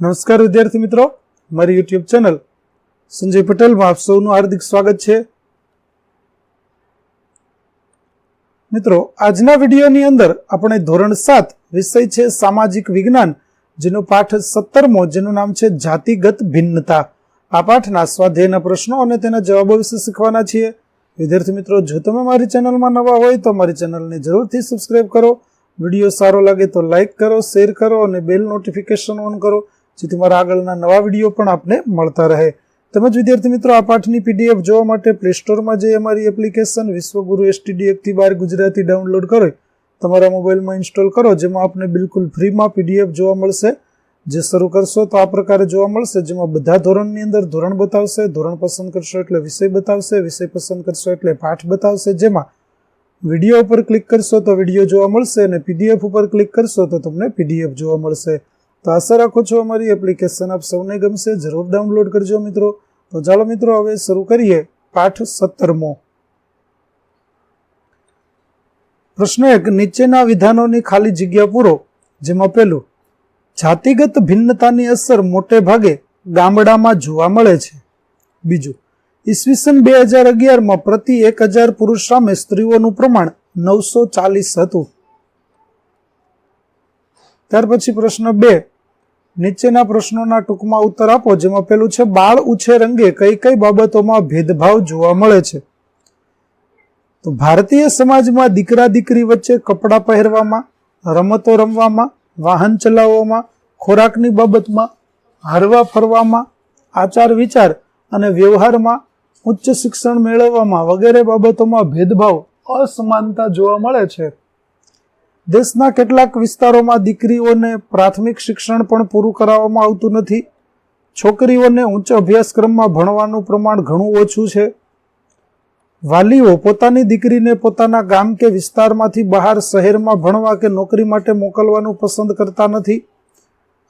નમસ્કાર વિદ્યાર્થી મિત્રો. મારી યુટ્યુબ ચેનલ સંજય પટેલમાં આપ સૌનું હાર્દિક સ્વાગત છે. મિત્રો, આજના વિડીયોની અંદર આપણે ધોરણ સાત વિષય છે સામાજિક વિજ્ઞાન, જેનો પાઠ સત્તરમો, જેનું નામ છે જાતિગત ભિન્નતા. આ પાઠના સ્વાધ્યાયના પ્રશ્નો અને તેના જવાબો વિશે શીખવાના છીએ. વિદ્યાર્થી મિત્રો, જો તમે મારી ચેનલમાં નવા હોય તો મારી ચેનલને જરૂરથી સબસ્ક્રાઇબ કરો. વીડિયો સારો લાગે તો લાઇક કરો શેર કરો અને બેલ નોટિફિકેશન ઓન કરો. જેથી મારા આગળના નવા વીડિયો પણ આપને મળતા રહે. તેમજ વિદ્યાર્થી મિત્રો, આ પાઠની પીડીએફ જોવા માટે પ્લે સ્ટોરમાં જઈ અમારી એપ્લિકેશન વિશ્વગુરુ એસટીડી એકથી બાર ગુજરાતી ડાઉનલોડ કરો તમારા મોબાઈલમાં ઇન્સ્ટોલ કરો, જેમાં આપને બિલકુલ ફ્રીમાં પીડીએફ જોવા મળશે. જે શરૂ કરશો તો આ પ્રકારે જોવા મળશે, જેમાં બધા ધોરણની અંદર ધોરણ બતાવશે, ધોરણ પસંદ કરશો એટલે વિષય બતાવશે, વિષય પસંદ કરશો એટલે પાઠ બતાવશે. જેમાં વીડિયો ઉપર ક્લિક કરશો તો વીડિયો જોવા મળશે અને પીડીએફ ઉપર ક્લિક કરશો તો તમને પીડીએફ જોવા મળશે. તો આશા રાખો છો અમારી એપ્લિકેશન આપ સૌને ગમશે. જરૂર ડાઉનલોડ કરજો મિત્રો. તો ચાલો મિત્રો, હવે શરૂ કરીએ પાઠ સત્તરમો. પ્રશ્ન એક, નીચેના વિધાનોની ખાલી જગ્યા પૂરો, જેમાં પેલું જાતિગત ભિન્નતાની અસર મોટે ભાગે ગામડામાં જોવા મળે છે. બીજું, ઈસવીસન બે હજાર અગિયારમાં પ્રતિ એક હજાર પુરુષ સામે સ્ત્રીઓનું પ્રમાણ નવસો ચાલીસ હતું. ત્યાર પછી પ્રશ્ન બે. નીચેના પ્રશ્નોના ટૂંકમાં ઉત્તર આપો, જેમાં પેલું છે, બાળ ઉછેર અંગે કઈ કઈ બાબતોમાં ભેદભાવ જોવા મળે છે? તો ભારતીય સમાજમાં દીકરા દીકરી વચ્ચે કપડાં પહેરવામાં, રમતો રમવામાં, વાહન ચલાવવામાં, ખોરાકની બાબતમાં, હરવા ફરવામાં, આચાર વિચાર અને વ્યવહારમાં ઉચ્ચ શિક્ષણ મેળવવામાં વગેરે બાબતોમાં ભેદભાવ અસમાનતા જોવા મળે છે. દેશના કેટલાક વિસ્તારોમાં દીકરીઓને પ્રાથમિક શિક્ષણ પણ પૂરું કરાવવામાં આવતું નથી. છોકરીઓને ઉચ્ચ અભ્યાસક્રમમાં ભણવાનું પ્રમાણ ઘણું ઓછું છે. વાલીઓ પોતાની દીકરીને પોતાના ગામ કે વિસ્તારમાંથી બહાર શહેરમાં ભણવા કે નોકરી માટે મોકલવાનું પસંદ કરતા નથી.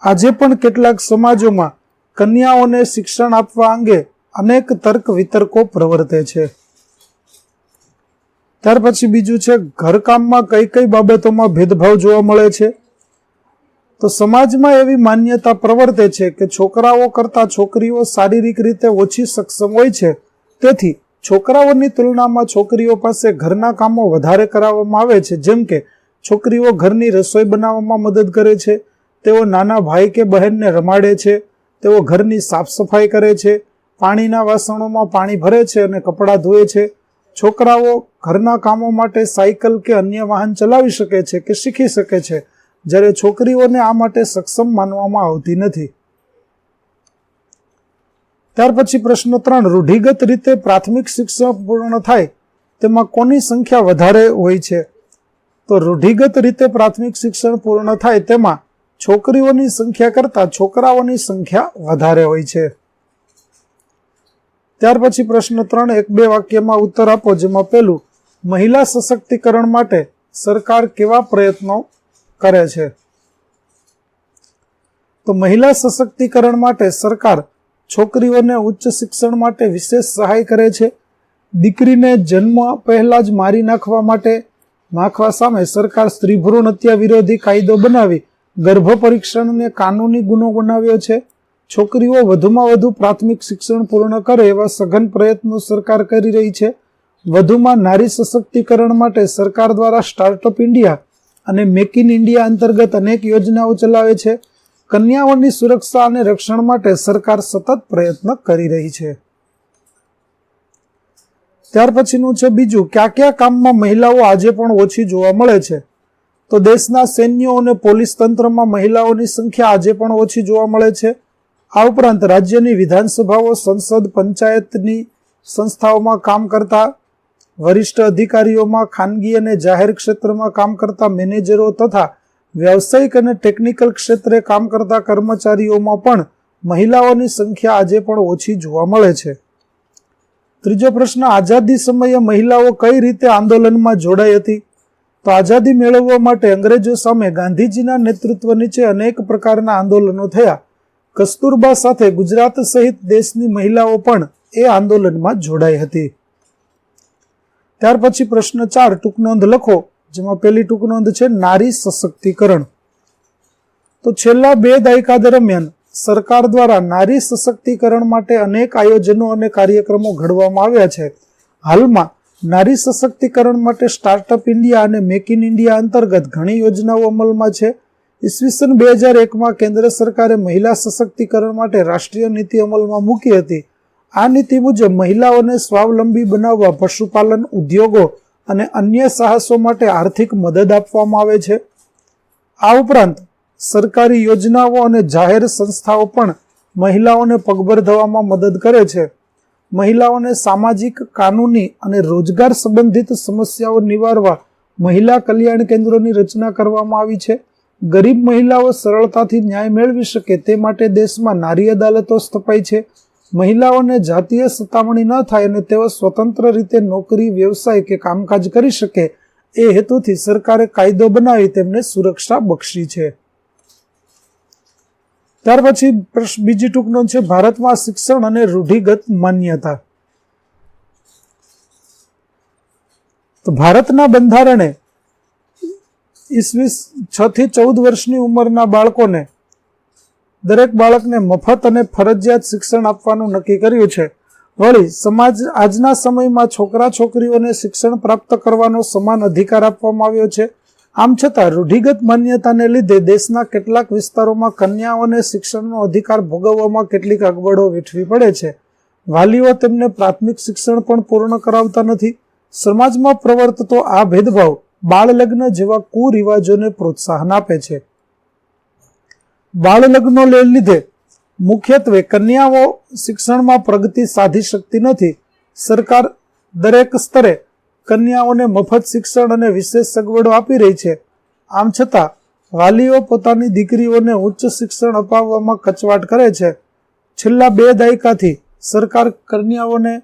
આજે પણ કેટલાક સમાજોમાં કન્યાઓને શિક્ષણ આપવા અંગે અનેક તર્ક વિતર્કો પ્રવર્તે છે. ત્યાર પછી બીજું છે, ઘરકામમાં કઈ કઈ બાબતોમાં ભેદભાવ જોવા મળે છે? તો સમાજમાં એવી માન્યતા પ્રવર્તે છે કે છોકરાઓ કરતા છોકરીઓ શારીરિક રીતે ઓછી સક્ષમ હોય છે. તેથી છોકરાઓની તુલનામાં છોકરીઓ પાસે ઘરના કામો વધારે કરાવવામાં આવે છે. જેમ કે છોકરીઓ ઘરની રસોઈ બનાવવામાં મદદ કરે છે, તેઓ નાના ભાઈ કે બહેનને રમાડે છે, તેઓ ઘરની સાફ સફાઈ કરે છે, પાણીના વાસણોમાં પાણી ભરે છે અને કપડાં ધોએ છે. છોકરાઓ ઘરના કામો માટે સાયકલ કે અન્ય વાહન ચલાવી શકે છે કે શીખી શકે છે, જ્યારે છોકરીઓને આ માટે સક્ષમ માનવામાં આવતી નથી. ત્યાર પછી પ્રશ્ન ત્રણ, રૂઢિગત રીતે પ્રાથમિક શિક્ષણ પૂર્ણ થાય તેમાં કોની સંખ્યા વધારે હોય છે? તો રૂઢિગત રીતે પ્રાથમિક શિક્ષણ પૂર્ણ થાય તેમાં છોકરીઓની સંખ્યા કરતાં છોકરાઓની સંખ્યા વધારે હોય છે. ત્યાર પછી પ્રશ્ન ત્રણ એક બે વાક્યમાં ઉત્તર આપો, જેમાં પહેલું, મહિલા સશક્તિકરણ માટે સરકાર કેવા પ્રયત્નો કરે છે? તો મહિલા સશક્તિકરણ માટે સરકાર છોકરીઓને ઉચ્ચ શિક્ષણ માટે વિશેષ સહાય કરે છે. દીકરીને જન્મ પહેલા જ મારી નાખવા માટે નાખવા સામે સરકાર સ્ત્રી ભ્રૂણ હત્યા વિરોધી કાયદો બનાવી ગર્ભ પરીક્ષણને કાનૂની ગુનો બનાવ્યો છે. છોકરીઓ વધુમાં વધુ પ્રાથમિક શિક્ષણ પૂર્ણ કરે એવા સઘન પ્રયત્નો સરકાર કરી રહી છે. વધુમાં નારી સશક્તિકરણ માટે સરકાર દ્વારા સ્ટાર્ટઅપ ઇન્ડિયા અને મેક ઇન ઇન્ડિયા અંતર્ગત અનેક યોજનાઓ ચલાવે છે. કન્યાઓની સુરક્ષા અને રક્ષણ માટે સરકાર સતત પ્રયત્ન કરી રહી છે. ત્યાર પછીનું છે બીજું, કયા કયા કામમાં મહિલાઓ આજે પણ ઓછી જોવા મળે છે? તો દેશના સૈન્યો અને પોલીસ તંત્રમાં મહિલાઓની સંખ્યા આજે પણ ઓછી જોવા મળે છે. આ ઉપરાંત રાજ્યની વિધાનસભાઓ, સંસદ, પંચાયતની સંસ્થાઓમાં કામ કરતા વરિષ્ઠ અધિકારીઓમાં, ખાનગી અને જાહેર ક્ષેત્રમાં કામ કરતા મેનેજરો તથા વ્યવસાયિક અને ટેકનિકલ ક્ષેત્રે કામ કરતા કર્મચારીઓમાં પણ મહિલાઓની સંખ્યા આજે પણ ઓછી જોવા મળે છે. ત્રીજો પ્રશ્ન, આઝાદી સમયે મહિલાઓ કઈ રીતે આંદોલનમાં જોડાઈ હતી? તો આઝાદી મેળવવા માટે અંગ્રેજો સામે ગાંધીજીના નેતૃત્વ નીચે અનેક પ્રકારના આંદોલનો થયા. કસ્તુરબા સાથે ગુજરાત સહિત દેશની મહિલાઓ પણ એ આંદોલનમાં જોડાઈ હતી. ત્યાર પછી પ્રશ્ન ચાર ટૂંકનોંધ લખો, જેમાં પહેલી ટૂંકનોંધ છે નારી સશક્તિકરણ. તો છેલ્લા બે દાયકા દરમિયાન સરકાર દ્વારા નારી સશક્તિકરણ માટે અનેક આયોજનો અને કાર્યક્રમો ઘડવામાં આવ્યા છે. હાલમાં નારી સશક્તિકરણ માટે સ્ટાર્ટઅપ ઇન્ડિયા અને મેક ઇન ઇન્ડિયા અંતર્ગત ઘણી યોજનાઓ અમલમાં છે. ઈસવીસન બે હજાર એકમાં કેન્દ્ર સરકારે મહિલા સશક્તિકરણ માટે રાષ્ટ્રીય નીતિ અમલમાં મૂકી હતી. આ નીતિ મુજબ મહિલાઓને સ્વાવલંબી બનાવવા પશુપાલન ઉદ્યોગો અને અન્ય સાહસો માટે આર્થિક મદદ આપવામાં આવે છે. આ ઉપરાંત સરકારી યોજનાઓ અને જાહેર સંસ્થાઓ પણ મહિલાઓને પગભર થવામાં મદદ કરે છે. મહિલાઓને સામાજિક, કાનૂની અને રોજગાર સંબંધિત સમસ્યાઓ નિવારવા મહિલા કલ્યાણ કેન્દ્રોની રચના કરવામાં આવી છે. ગરીબ મહિલાઓ સરળતાથી ન્યાય મેળવી શકે તે માટે દેશમાં નારી અદાલતો સ્થપાઈ છે. મહિલાઓને જાતીય સતામણી ન થાય અને તેઓ સ્વતંત્ર રીતે નોકરી, વ્યવસાય કે કામકાજ કરી શકે એ હેતુથી સરકારે કાયદો બનાવી તેમને સુરક્ષા બક્ષી છે. ત્યાર પછી પ્રશ્ન- બીજી ટૂંક છે, ભારતમાં શિક્ષણ અને રૂઢિગત માન્યતા. તો ભારતના બંધારણે ઈસવીસ છ થી ચૌદ વર્ષની ઉંમરના બાળકોને દરેક બાળકને મફત અને ફરજિયાત શિક્ષણ આપવાનું નક્કી કર્યું છે. વળી, સમાજ આજના સમયમાં છોકરા છોકરીઓને શિક્ષણ પ્રાપ્ત કરવાનો સમાન અધિકાર આપવામાં આવ્યો છે. આમ છતાં, રૂઢિગત માન્યતાને લીધે દેશના કેટલાક વિસ્તારોમાં કન્યાઓને શિક્ષણનો અધિકાર ભોગવવામાં કેટલીક અગવડો વેઠવી પડે છે. વાલીઓ તેમને પ્રાથમિક શિક્ષણ પણ પૂર્ણ કરાવતા નથી. સમાજમાં પ્રવર્તતો આ ભેદભાવ બાળ લગ્ન જેવા કુરિવાજોને પ્રોત્સાહન આપે છે. બાળ લગ્નો લીધે મુખ્યત્વે કન્યાઓ શિક્ષણમાં પ્રગતિ સાધી શકતી નથી. સરકાર દરેક સ્તરે કન્યાઓને મફત શિક્ષણ અને વિશેષ સગવડો આપી રહી છે. આમ છતાં, વાલીઓ પોતાની દીકરીઓને ઉચ્ચ શિક્ષણ અપાવવામાં કચવાટ કરે છે. છેલ્લા બે દાયકાથી સરકાર કન્યાઓને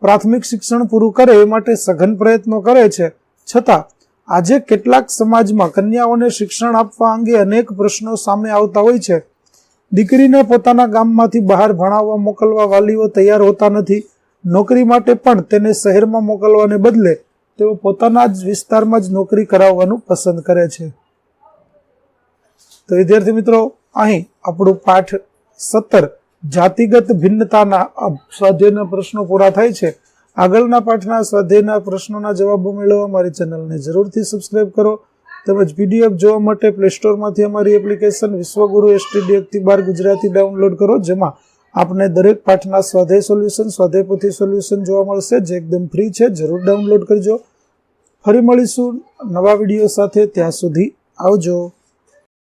પ્રાથમિક શિક્ષણ પૂરું કરે એ માટે સઘન પ્રયત્નો કરે છે. છતાં આજે કેટલાક સમાજમાં કન્યાઓને શિક્ષણ આપવા અંગે અનેક પ્રશ્નો સામે આવતા હોય છે. દીકરીને પોતાના ગામમાંથી બહાર ભણાવવા મોકલવા વાલીઓ તૈયાર હોતા નથી. નોકરી માટે પણ તેને શહેરમાં મોકલવાને બદલે તેઓ પોતાના જ વિસ્તારમાં જ નોકરી કરાવવાનું પસંદ કરે છે. તો વિદ્યાર્થી મિત્રો, અહીં આપણું પાઠ સત્તર જાતિગત ભિન્નતાના સ્વાધ્યાયના પ્રશ્નો પૂરા થાય છે. આગળના પાઠના, સ્વાધ્યાયના પ્રશ્નોના જવાબો મેળવવા મારી ચેનલને જરૂરથી સબસ્ક્રાઇબ કરો. તેમજ પીડીએફ જોવા માટે પ્લે સ્ટોરમાંથી અમારી એપ્લિકેશન વિશ્વગુરુ એસટીડી એકથી બાર ગુજરાતી ડાઉનલોડ કરો, જેમાં આપને દરેક પાઠના સ્વાધ્યાય સોલ્યુશન સ્વાધ્યાય પોથી સોલ્યુશન જોવા મળશે, જે એકદમ ફ્રી છે, જરૂર ડાઉનલોડ કરજો. ફરી મળીશું નવા વીડિયો સાથે, ત્યાં સુધી આવજો.